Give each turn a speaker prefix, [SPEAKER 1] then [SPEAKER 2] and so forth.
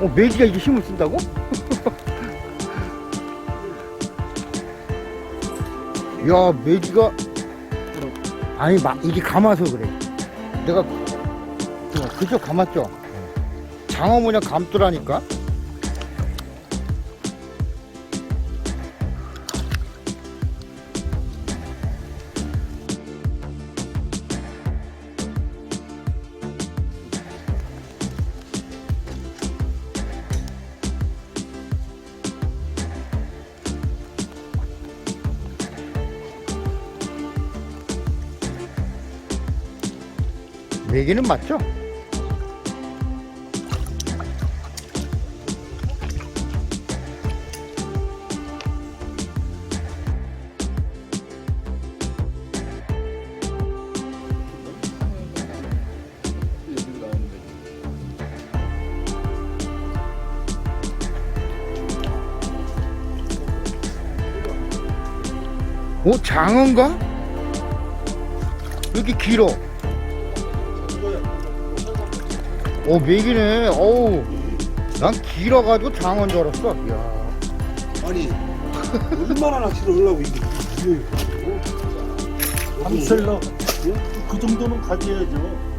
[SPEAKER 1] 어, 메기가 이게 힘을 쓴다고? 야, 메기가 아니, 막 이게 감아서 그래. 내가 어, 그쪽 감았죠? 장어 모양 감더라니까? 메기는 맞죠? 오, 장어인가? 왜 이렇게 길어? 오, 메기네. 어우, 난 길어가지고 장어인 줄 알았어. 야.
[SPEAKER 2] 아니 얼마나 낚시를 하려고 이게 무슨
[SPEAKER 3] 함셀러 그 정도는 가져야죠.